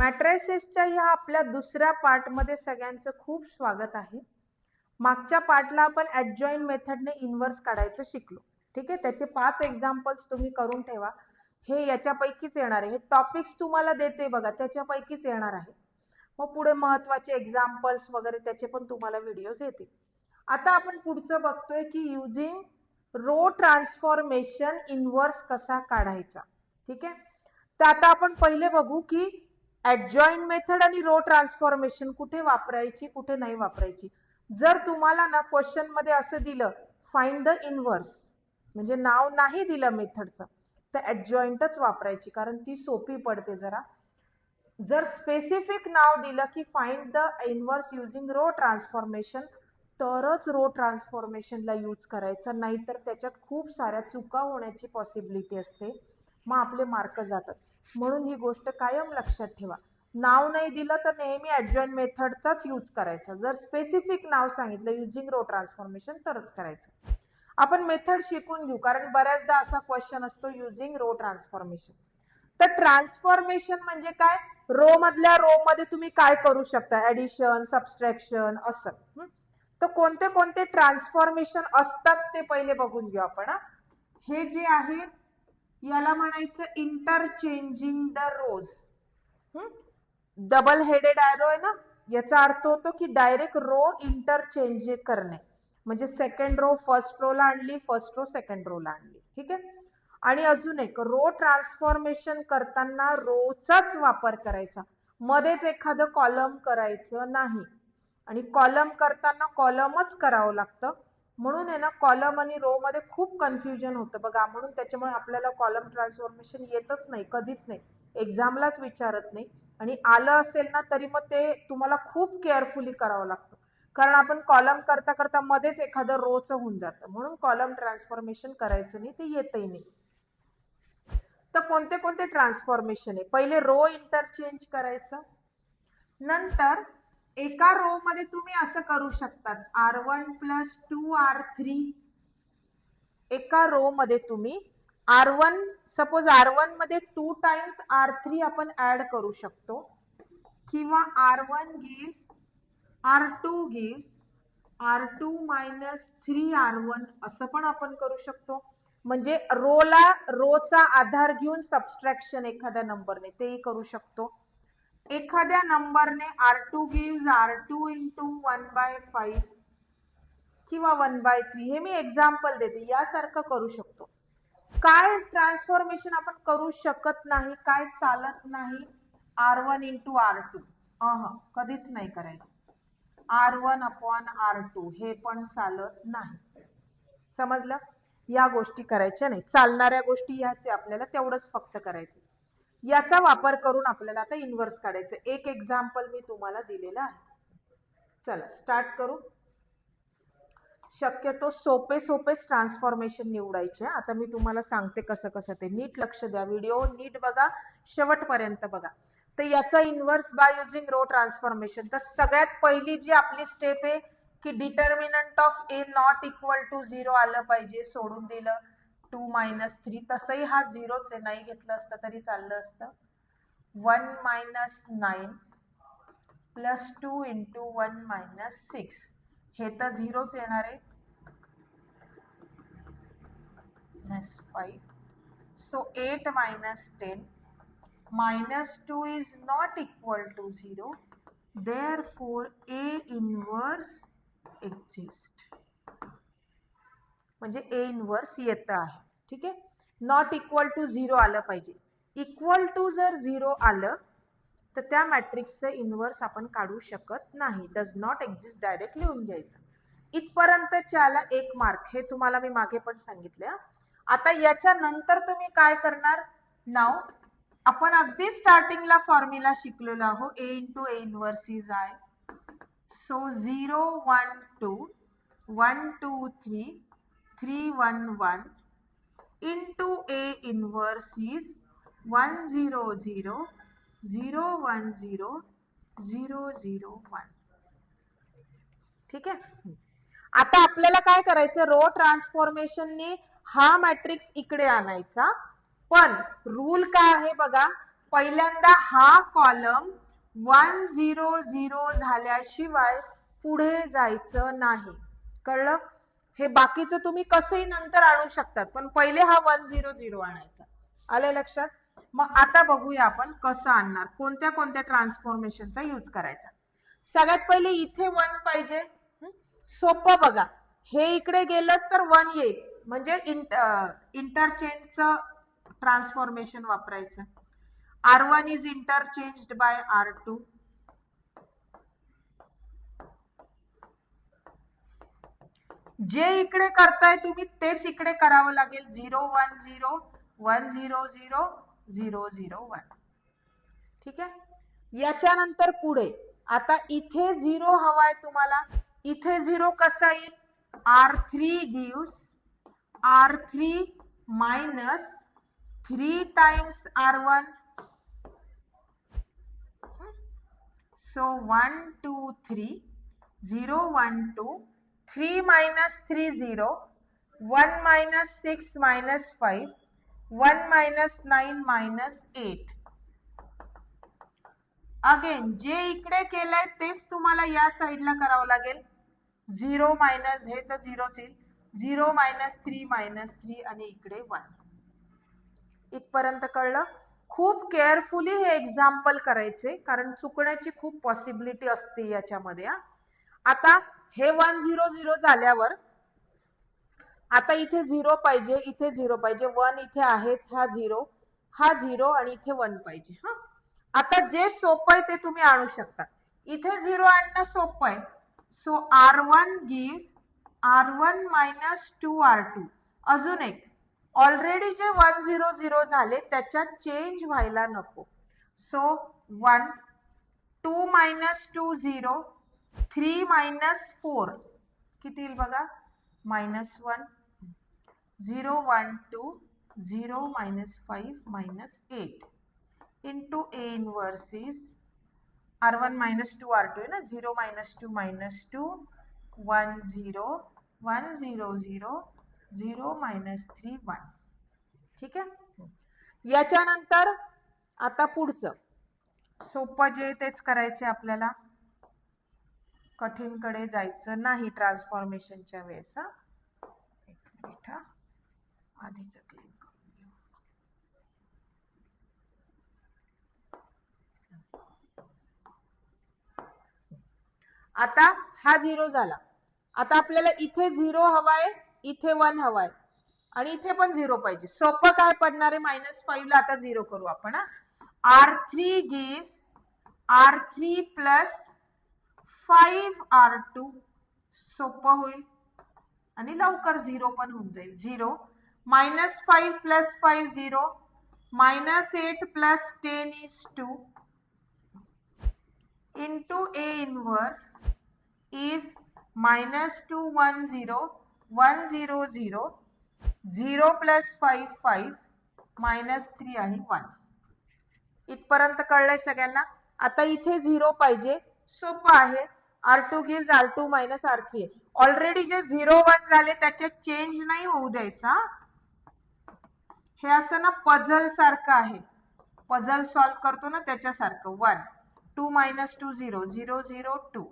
मॅट्रेसेसच्या ह्या आपल्या दुसऱ्या पार्टमध्ये सगळ्यांचं खूप स्वागत आहे. मागच्या पार्टला आपण ॲडजॉईन मेथडने इन्व्हर्स काढायचं शिकलो. ठीक आहे? त्याचे पाच एक्झाम्पल्स तुम्ही करून ठेवा. हे याच्यापैकीच येणार आहे. हे टॉपिक्स तुम्हाला देते बघा. त्याच्यापैकीच येणार आहे. मग पुढे महत्त्वाचे एक्झाम्पल्स वगैरे त्याचे पण तुम्हाला व्हिडिओज येतील. आता आपण पुढचं बघतोय की युजिंग रो ट्रान्सफॉर्मेशन इन्व्हर्स कसा काढायचा. ठीक आहे? तर आता आपण पहिले बघू की ऍडजॉईन मेथड आणि रो ट्रान्सफॉर्मेशन कुठे वापरायची कुठे नाही वापरायची. जर तुम्हाला ना क्वेश्चनमध्ये असं दिलं फाइंड द इनवर्स म्हणजे नाव नाही दिलं मेथडचं तर ऍडजॉईंटच वापरायची कारण ती सोपी पडते जरा. जर स्पेसिफिक नाव दिलं की find the inverse using row transformation तरच रो ट्रान्सफॉर्मेशनला यूज करायचा नाहीतर त्याच्यात खूप साऱ्या चुका होण्याची पॉसिबिलिटी असते. मग आपले मार्क जातात. म्हणून ही गोष्ट कायम लक्षात ठेवा. नाव नाही दिलं तर नेहमी ॲडजॉईन मेथडचाच यूज करायचा. जर स्पेसिफिक नाव सांगितलं युजिंग रो ट्रान्सफॉर्मेशन तरच करायचं. आपण मेथड शिकून घेऊ कारण बऱ्याचदा असा क्वेश्चन असतो युजिंग रो ट्रान्सफॉर्मेशन तर ट्रान्सफॉर्मेशन म्हणजे काय? रो मधल्या रो मध्ये तुम्ही काय करू शकता? ऍडिशन सबस्ट्रॅक्शन असं. तर कोणते कोणते ट्रान्सफॉर्मेशन असतात ते पहिले बघून घेऊ आपण हे जे आहे याला म्हणायचं interchanging the rows double headed arrow आहे ना? याचा अर्थ होतो की डायरेक्ट रो इंटरचेंज करणे. म्हणजे सेकंड रो फर्स्ट रोला आणली फर्स्ट रो सेकंड रोला आणली. ठीक आहे? आणि अजून एक रो ट्रान्सफॉर्मेशन करताना रोचाच वापर करायचा. मध्येच एखादं कॉलम करायचं नाही. आणि कॉलम करताना कॉलमच करावं लागतं. म्हणून आहे ना कॉलम आणि रो मध्ये खूप कन्फ्युजन होतं बघा. म्हणून त्याच्यामुळे आपल्याला कॉलम ट्रान्सफॉर्मेशन येतच नाही कधीच नाही. एक्झामलाच विचारत नाही. आणि आलं असेल ना तरी मग ते तुम्हाला खूप केअरफुली करावं लागतं. कारण आपण कॉलम करता करता मध्येच एखादं रोचं होऊन जातं. म्हणून कॉलम ट्रान्सफॉर्मेशन करायचं नाही ते येतही नाही. तर कोणते कोणते ट्रान्सफॉर्मेशन आहे? पहिले रो इंटरचेंज करायचं. नंतर एका रो मध्ये तुम्ही असं करू शकतात. R one plus two R three एका रो मध्ये तुम्ही आर वन सपोज आर वनमध्ये टू टाइम्स आर थ्री आपण ऍड करू शकतो. किंवा R one gives R two gives R two minus three R one असं पण आपण करू शकतो. म्हणजे रोला रोचा आधार घेऊन सबस्ट्रॅक्शन एखाद्या नंबरने तेही करू शकतो. एखाद्या नंबरने R two gives R two into one by five किंवा वन बाय थ्री हे मी एक्झाम्पल देते. यासारखं करू शकतो. काय ट्रान्सफॉर्मेशन आपण करू शकत नाही काय चालत नाही? R one into R two uh कधीच नाही करायचं. R one upon R two हे पण चालत नाही. समजलं? या गोष्टी करायच्या नाही. चालणाऱ्या गोष्टी ह्याचे आपल्याला तेवढंच फक्त करायचं याचा वापर करून आपल्याला आता इन्व्हर्स काढायचं. एक एक्झाम्पल मी तुम्हाला दिलेलं आहे. चला स्टार्ट करू. शक्यतो सोपे सोपेच ट्रान्सफॉर्मेशन निवडायचे. आता मी तुम्हाला सांगते कसं कसं ते. नीट लक्ष द्या. व्हिडिओ नीट बघा. शेवटपर्यंत बघा. तर याचा inverse by using row transformation तर सगळ्यात पहिली जी आपली स्टेप आहे की determinant of A not equal to zero आलं पाहिजे सोडून दिलं. टू मायनस थ्री तसंही हा झिरोच आहे. नाही घेतलं असतं तरी चाललं असतं. One minus nine plus two into one minus six हे तर झिरोच येणार आहे. Five so eight minus ten minus two is not equal to zero there four A inverse exist म्हणजे ए इनवर्स येतं आहे. ठीक आहे? नॉट इक्वल टू झिरो आलं पाहिजे. इक्वल टू जर झिरो आलं तर त्या मॅट्रिक्सचं इनवर्स आपण काढू शकत नाही. डज नॉट एक्झिस्ट डायरेक्ट लिहून घ्यायचं. इथपर्यंतच्याला एक मार्क हे तुम्हाला मी मागे पण सांगितलं. आता याच्या नंतर तुम्ही काय करणार? नाव आपण अगदी स्टार्टिंगला फॉर्म्युला शिकलेलो आहो A into A inverse is I so zero one two one two three three one one into A inverse is one zero zero zero one zero zero zero one ठीक आहे? आता आपल्याला काय करायचं? रो ट्रान्सफॉर्मेशनने हा matrix इकडे आणायचा. पण रूल काय आहे बघा? पहिल्यांदा हा कॉलम वन झिरो झिरो झाल्याशिवाय पुढे जायचं नाही. कळलं? हे बाकीचं तुम्ही कसंही नंतर आणू शकतात पण पहिले हा वन झिरो झिरो आणायचा. आलं लक्षात? मग आता बघूया आपण कसं आणणार कोणत्या कोणत्या ट्रान्सफॉर्मेशनचा यूज करायचा. सगळ्यात पहिले इथे वन पाहिजे. सोपं बघा. हे इकडे गेलं तर वन येईल. म्हणजे इंटरचेंजचं ट्रान्सफॉर्मेशन वापरायचं. R one is interchange by R two जे इकडे करताय तुम्ही तेच इकडे करावं लागेल. Zero one zero one zero zero zero zero one. ठीक आहे? याच्यानंतर पुढे. आता इथे झिरो हवाय तुम्हाला. इथे झिरो कसा येईल? R three gives R three minus three times R one. So one two three zero one two three minus three zero one minus six minus five one minus nine minus eight. Again जे इकडे केलंय तेच तुम्हाला या साईडला करावं लागेल. Zero minus हे तर झिरोच येईल. Zero minus three minus three आणि इकडे वन. इथपर्यंत कळलं? खूप केअरफुली हे एक्झाम्पल करायचे कारण चुकण्याची खूप पॉसिबिलिटी असते याच्यामध्ये आता हे वन झिरो झिरो झाल्यावर आता इथे झिरो पाहिजे इथे झिरो पाहिजे वन इथे आहेच हा झिरो हा झिरो आणि इथे वन पाहिजे हा? आता जे सोपं आहे ते तुम्ही आणू शकता. इथे झिरो आणणं सोपं आहे. So R one gives R one minus two R two अजून एक. ऑलरेडी जे वन झिरो झिरो झाले त्याच्यात चेंज व्हायला नको. So one two minus two zero three minus four. किती येईल बघा? Minus one. Zero one two. Zero minus five minus eight. Into A inverse is R one minus two R two आहे ना? Zero minus two minus two. One zero. One zero zero. Zero minus three one. ठीक आहे? याच्यानंतर आता पुढचं. सोपं जे तेच करायचे आपल्याला. कठीणकडे जायचं नाही ट्रान्सफॉर्मेशनच्या वेळेस एक मिनिट हा. आधीच करून घेऊ. आता हा झिरो झाला. आता आपल्याला इथे झिरो हवाय इथे वन हवाय. आणि इथे पण झिरो पाहिजे. सोपं काय पडणार आहे? मायनस फाईव्ह ला आता झिरो करू आपण R three gives R three plus five R two सोपं होईल. आणि लवकर झिरो पण होऊन जाईल. Zero. Minus five plus five zero. Minus eight plus ten is two. Into A inverse is minus two one zero one zero zero zero plus five five minus three आणि one इथपर्यंत कळलंय सगळ्यांना? आता इथे zero पाहिजे. सोपं आहे. R two give R two minus R three already जे झिरो वन झाले त्याचे चेंज नाही होऊ द्यायचा. हे असं ना पझल सारखं आहे. पझल सॉल्व करतो ना त्याच्यासारखं. One two minus two zero zero zero two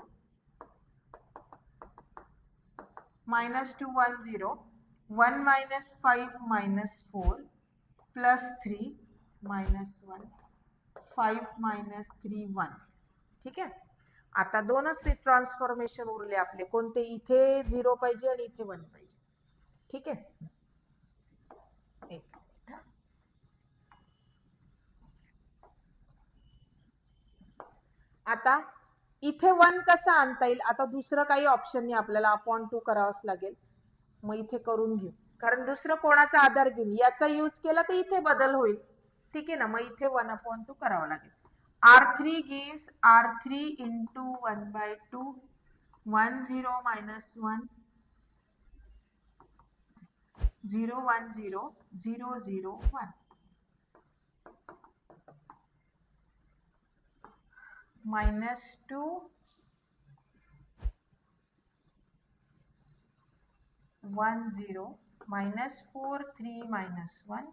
minus two one zero one minus five minus four plus three minus one five minus three one ठीक आहे? आता दोनच ट्रान्सफॉर्मेशन उरले आपले. कोणते? इथे झिरो पाहिजे आणि इथे वन पाहिजे. ठीक आहे? आता इथे वन कसं आणता येईल? आता दुसरं काही ऑप्शन नाही. आपल्याला अपॉन टू करावंच लागेल. मग इथे करून घेऊ. कारण दुसरं कोणाचा आधार घेऊन याचा यूज केला तर इथे बदल होईल. ठीक आहे ना? मग इथे वन अपॉन टू करावं लागेल. R3 gives R3 into 1 by 2, 1 0 minus 1, 0 1 0, 0 0 1. Minus 2, 1 0, minus 4 3 minus 1,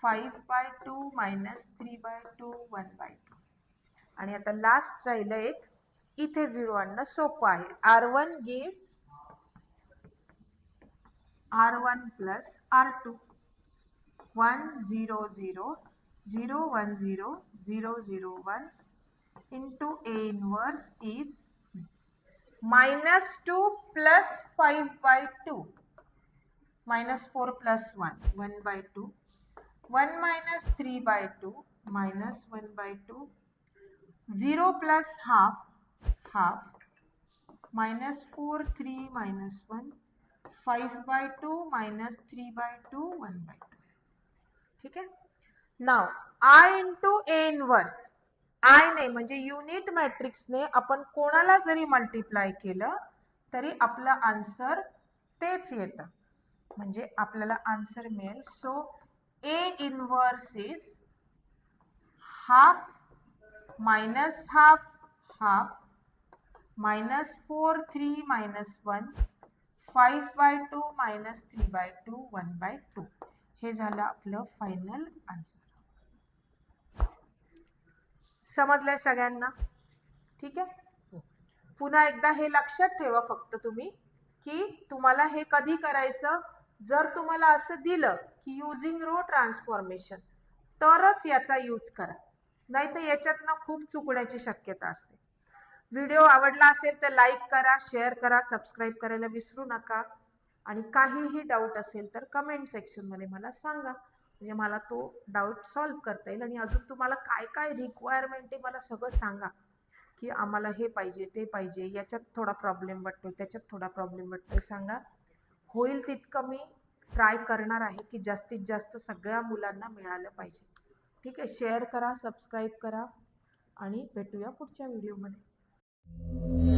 5 by 2 minus 3 by 2 1 by 2. आणि आता लास्ट राहिलं एक. इथे झिरो आणणं सोपं आहे. R one gives R one plus R two one zero zero zero one zero zero zero one into A inverse is minus two plus five by two minus four plus one one by two one minus three by two minus one by two zero plus half half minus four three minus one five by two minus three by two one by ठीक आहे? Now I into A inverse I ने म्हणजे unit मॅट्रिक्सने आपण कोणाला जरी multiply केलं तरी आपलं आन्सर तेच येतं. म्हणजे आपल्याला आन्सर मिळेल. So A inverse is half minus half half minus four three minus one five by two minus three by two one by two हे झालं आपलं फायनल आन्सर समजलंय सगळ्यांना? ठीक आहे? पुन्हा एकदा हे लक्षात ठेवा फक्त तुम्ही की तुम्हाला हे कधी करायचं? जर तुम्हाला असं दिलं की युजिंग रो ट्रान्सफॉर्मेशन तरच याचा यूज करा. नाही तर याच्यातनं खूप चुकण्याची शक्यता असते. व्हिडिओ आवडला असेल तर लाईक करा शेअर करा सबस्क्राईब करायला विसरू नका. आणि काहीही डाऊट असेल तर कमेंट सेक्शनमध्ये मला सांगा. म्हणजे मला तो डाऊट सॉल्व करता येईल आणि अजून तुम्हाला काय काय रिक्वायरमेंट आहे मला सगळं सांगा. की आम्हाला हे पाहिजे ते पाहिजे याच्यात थोडा प्रॉब्लेम वाटतो त्याच्यात थोडा प्रॉब्लेम वाटतो सांगा. होईल तितकं मी ट्राय करणार आहे की जास्तीत जास्त सगळ्या मुलांना मिळालं पाहिजे. ठीक आहे. शेअर करा सबस्क्राईब करा आणि भेटूया पुढच्या व्हिडिओमध्ये